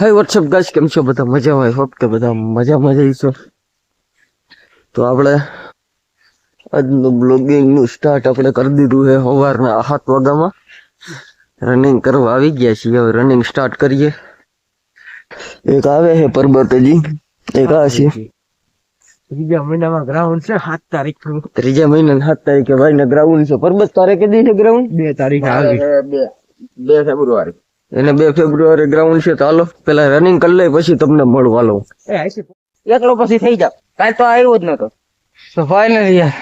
હાય WhatsApp guys કેમ છો બધા? મજા હોય હોપ કે બધા મજામાં છો તો આપણે આજનું બ્લોગિંગનું સ્ટાર્ટ આપણે કરી દીધું છે સવારના સાત વાગ્યામાં. રનિંગ કરવા આવી ગયા છીએ. હવે રનિંગ સ્ટાર્ટ કરીએ. એક આવે છે પરબતજી એક આ છે. ત્રીજા મહિનામાં ગ્રાઉન્ડ છે સાત તારીખ ત્રીજા મહિના સાત તારીખે ભાઈ ને ગ્રાઉન્ડ છે. પરબત તારે કે દી છે ગ્રાઉન્ડ બે તારીખ આવી. બે ફેબ્રુઆરી. એને બે ફેબ્રુઆરી ગ્રાઉન્ડ છે તો હાલો પેલા રનિંગ કરી લઈ પછી તમને મળવા હાલો. એકલો પછી થઈ જાવ. કાલ તો આવ્યો જ નતો. તો ફાઇનલી યાર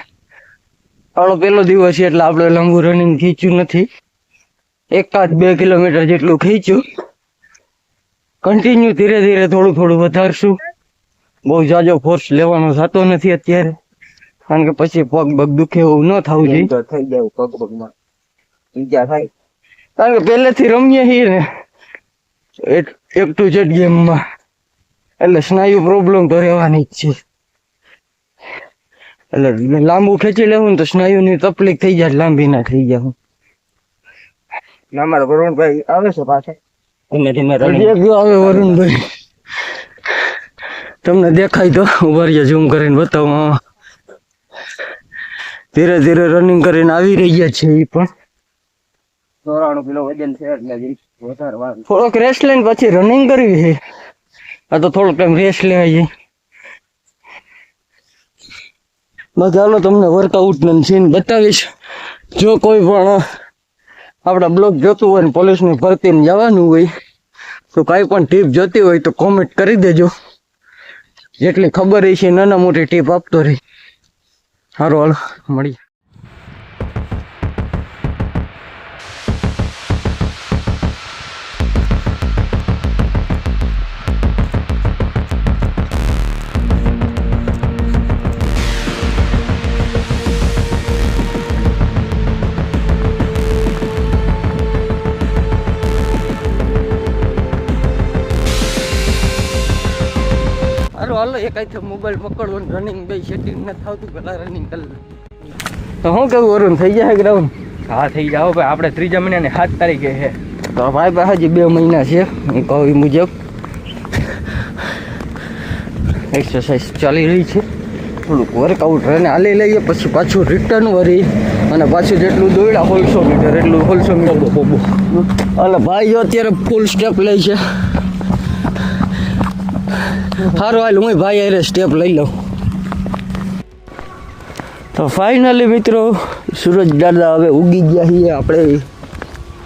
આપણો પેલો દિવસ છે એટલે આપણે લાંબુ રનિંગ ખીચ્યું નથી. એકાદ બે કિલોમીટર જેટલું ખીચ્યું. કન્ટિન્યુ ધીરે ધીરે થોડું થોડું વધારશું. બહુ જાજો ફોર્સ લેવાનો થતો નથી અત્યારે. કારણ કે પછી પગ બગ દુખે એવું ન થવું જોઈએ. થઈ જાય પગ પગમાં ઈજા થાય. કારણ કે પહેલેથી રમીએ છીએ ને એક- એક ટુ જેડ ગેમમાં. એટલે સ્નાયુ પ્રોબ્લેમ તો રહેવાની જ છે. એટલે લાંબુ ખેંચી લેવું ને તો સ્નાયુની તકલીફ થઈ જાય લાંબી ના થઈ જાય અમારા વરુણભાઈ આવે છે પાછા. ધીમે ધીમે એક આવે વરુણભાઈ. તમને દેખાય તો ઊભા ઝૂમ કરીને બતાવો ધીરે ધીરે રનિંગ કરીને આવી રહ્યા છે એ પણ. ચોરાણું કિલો વજન છે એટલે વધારવાનું થોડોક રેસ્ટ લઈને પછી રનિંગ કરવી છે. આ તો થોડોક ટાઈમ રેસ્ટ લેવાય બસ ચાલો તમને વર્કઆઉટ ને સીન બતાવીશ. જો કોઈ પણ આપણા બ્લોગ જોતું હોય ને પોલીસની ભરતીમાં જવાનું હોય, તો કાંઈ પણ ટીપ જોતી હોય તો કોમેન્ટ કરી દેજો. જેટલી ખબર હશે નાના મોટી ટીપ આપતો રહી. સારું હાલો, મળીએ. હાલો એક આઈથી મોબાઈલ પકડવો ને રનિંગ બે સેટિંગ ન થતું પેલા રનિંગ કરી તો શું કેવું અરુણ થઈ જાય ગ્રાઉન્ડ હા થઈ જાઓ ભાઈ આપણે ત્રીજા મહિનાની સાત તારીખે છે. તો ભાઈ પાસે હજી બે મહિના છે હું કહું એ મુજબ. એક્સરસાઇઝ ચાલી રહી છે. થોડુંક વર્કઆઉટ રને હાલી લઈએ પછી પાછું રિટર્ન વરી. અને પાછું જેટલું દોડ્યા હોલસો મીટર એટલું હોલસો મીટર અને ભાઈ જો અત્યારે ફૂલ સ્ટેપ લે છે. સારું હાલ, હું ભાઈ અરે સ્ટેપ લઈ લઉં. તો ફાઇનલી મિત્રો, સૂરજ દાદા હવે ઉગી ગયા છીએ આપણે.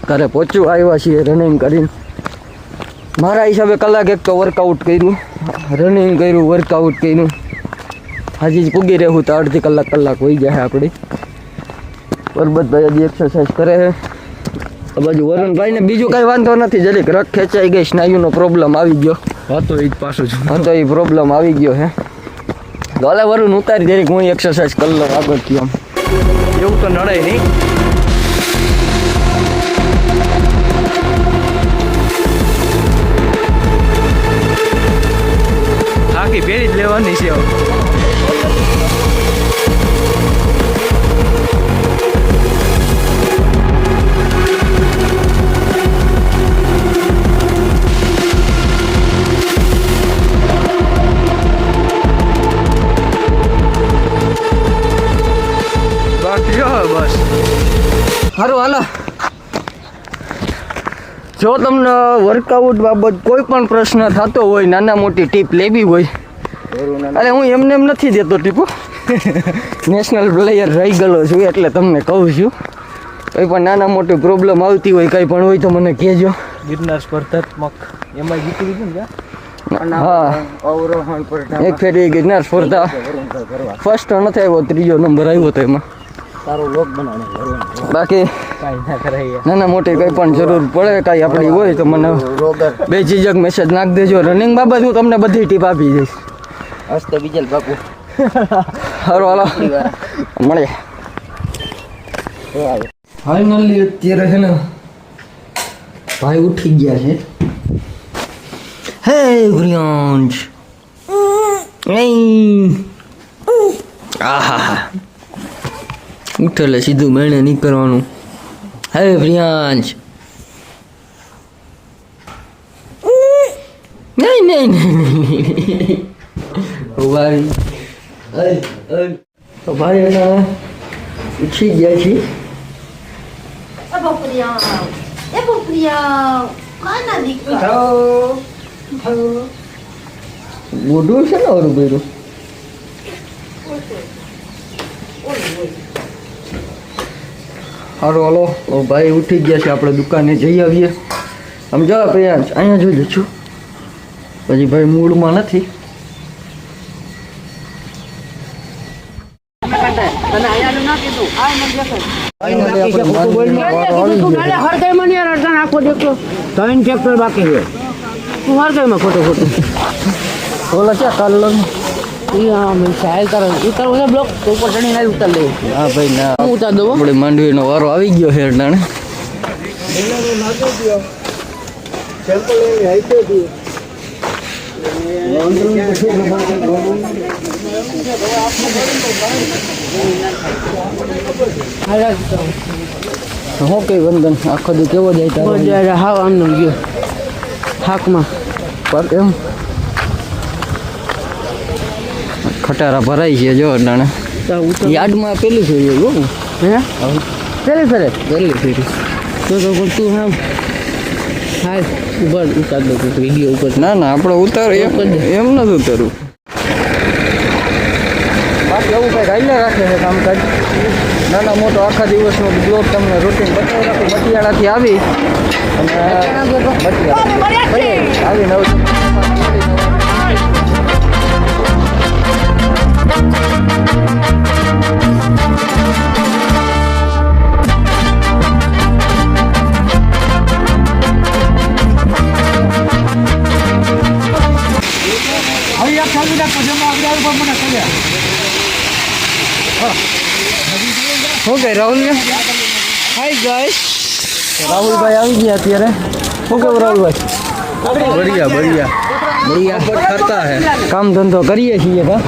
ઘરે પહોંચવા આવ્યા છીએ રનિંગ કરીને. મારા હિસાબે કલાક એક તો વર્કઆઉટ કર્યું. રનિંગ કર્યું વર્કઆઉટ કર્યું. હજી જ પૂગી રહેવું તો અડધી કલાક કલાક હોઈ જાય આપણી. પરબતભાઈ હજી એક્સરસાઇઝ કરે છે. આ બાજુ વરુણભાઈને બીજું કાંઈ વાંધો નથી, જરીક રખ ખેંચાઈ ગઈ, સ્નાયુનો પ્રોબ્લેમ આવી ગયો. હતો એ જ પાછું છું તો એ પ્રોબ્લેમ આવી ગયો હે. ગોલે વરુણ ઉતારી જરીક હું એક્સરસાઇઝ કરી લઉં આગળથી આમ. એવું તો નડાય નહીં. આખી પેરી જ લેવાની છે જો તમને વર્કઆઉટ બાબત કોઈ પણ પ્રશ્ન થતો હોય નાના મોટી ટીપ લેવી હોય અરે હું એમને એમ નથી દેતો ટીપો નેશનલ પ્લેયર રહી ગયેલો છું એટલે તમને કહું છું. કંઈ પણ નાના મોટી પ્રોબ્લેમ આવતી હોય કંઈ પણ હોય તો મને કહેજો. ગિરનાર સ્પર્ધાત્મક. એમાં જીતી લીધું ને હા. એક ફેરી ગિરનાર સ્પર્ધા. ફર્સ્ટ નથી આવ્યો ત્રીજો નંબર આવ્યો તો એમાં. સારો લોક બનાવવાનો બાકી કાંઈ ના કરાય નાના મોટી કંઈ પણ જરૂર પડે કાંઈ આપણી હોય તો મને બે ચીજક મેસેજ નાખ દેજો. રનિંગ બાબત હું તમને બધી ટીપ આપી દઈશ. હસ્તે બીજલ બાપુ. હારો હાલો. મળીએ. ફાઇનલી અત્યારે છે ને ભાઈ ઉઠી ગયા છે. હે પ્રિયાંશ આહા એટલે સીધું મેળે નીકળવાનું. હવે પ્રિયાંશ. નહીં નહીં નહીં. નહીં. તો ભાઈ એના ઉઠી ગયા છે એ બપરિયા એ બપરિયા કાના દીકરા? મોઢું છે ને ઓરું ભર્યું સારું હાલો. ઓ ભાઈ ઉઠી ગયા છે આપણે દુકાને જઈ આવીએ. આમ જાઓ પ્રિયાંશ અહીંયા જોઈ છું પછી ભાઈ મૂડમાં નથી. ત્રણ ટ્રેક્ટર બાકી છે. હું હર ખોટું ખોટું ખોટો ઓલા ક્યાં કાલ હા ભાઈ ના. હું વારો આવી ગયો હેર અટાણે હું કઈ વંદન. આખો દી કેવો જાય હાવ આમનો ગયો. થાકમાં. એમ? ખટારા ભરાઈ છે જો અટાણે યાર્ડમાં પેલી ફેરી ગયો હે? પેલી ફેરે? પેલી ફેરી. તો તો તું હા હા ઉપર ઉતાર દો વીડિયો ઉપર. ના ના આપણે ઉતાર એમ એમ નથી ઉતારું બાકી એવું કંઈક હાલ્યા રાખે છે કામકાજ. નાના મોટો આખા દિવસનો બ્લોગ તમને રૂટીન બતાવી રાખું. મટિયાળાથી આવી. અને આવી નવ શું કહે રાહુલ હાય ગાઈસ રાહુલભાઈ આવી ગયા અત્યારે શું કહું રાહુલભાઈ બઢિયા બઢિયા બઢિયા કરતા હે કામ ધંધો કરીએ છીએ કા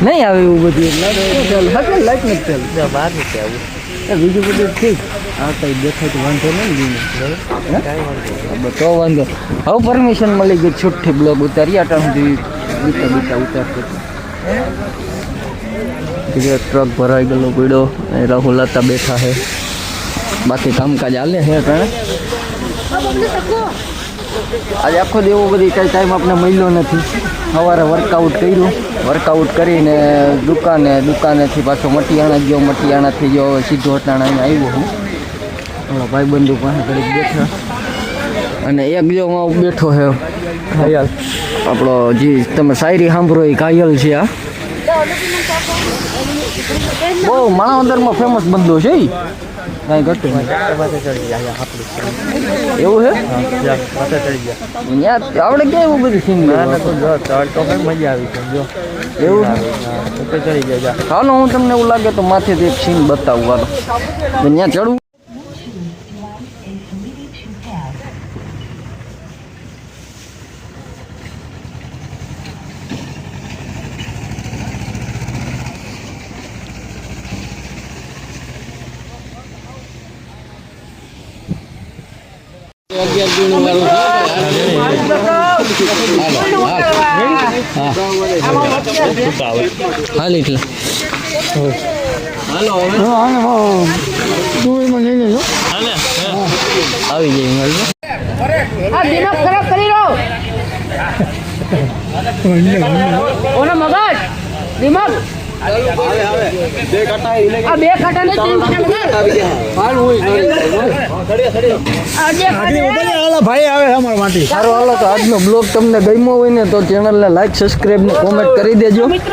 નહીં આવે એવું બધું એટલે ચાલ હા લાઈટ નથી ચાલ બહાર નથી આવું બીજું બધું ઠીક આ કઈ દેખાય તો વાંધો નહીં બરાબર તો વાંધો. હવે પરમિશન મળી ગઈ છૂટથી બ્લોગ ઉતારી આટા સુધી બીતા બીતા ઉતારતો. ટ્રક ભરાઈ ગયેલો પીડો એ રાહુલ હતા બેઠા છે. બાકી કામકાજ હાલે છે કારણ આજે આખો દેવો બધી કઈ ટાઈમ આપણે મળ્યો નથી. સવારે વર્કઆઉટ કર્યું. વર્કઆઉટ કરીને દુકાને, દુકાનેથી પાછો મટિયાણા ગયો મટિયાણાથી ગયો. સીધો અટાણા આવ્યો હું. ઓલા ભાઈબંધુ પાસે ઘડીક બેઠા. અને એક જો હું બેઠો છે. ઘાયલ આપણો જે તમે શાયરી સાંભળો એ ઘાયલ છે આ. બહુ માણાવદરમાં ફેમસ બંધો છે ઈ. કાંઈ ઘટતું એવું છે? આપણે ક્યાં એવું બધું સીન એવું? હાલો હું તમને એવું લાગે તો માથેથી એક સીન બતાવું હાલો. ત્યાં ચડવું? હાલ એટલે. આવી જઈ હાલ. ખરાબ કરી રહ્યો. ઓનો મગજ. દિમાગ. આ બે ખાટા ને ત્રણ ખાટા મગજ આ બે ખાટા સારું હાલો તો આજનો બ્લોગ તમને ગમ્યો હોય ને તો ચેનલને લાઈક સબસ્ક્રાઈબ ને કોમેન્ટ કરી દેજો. મિત્ર.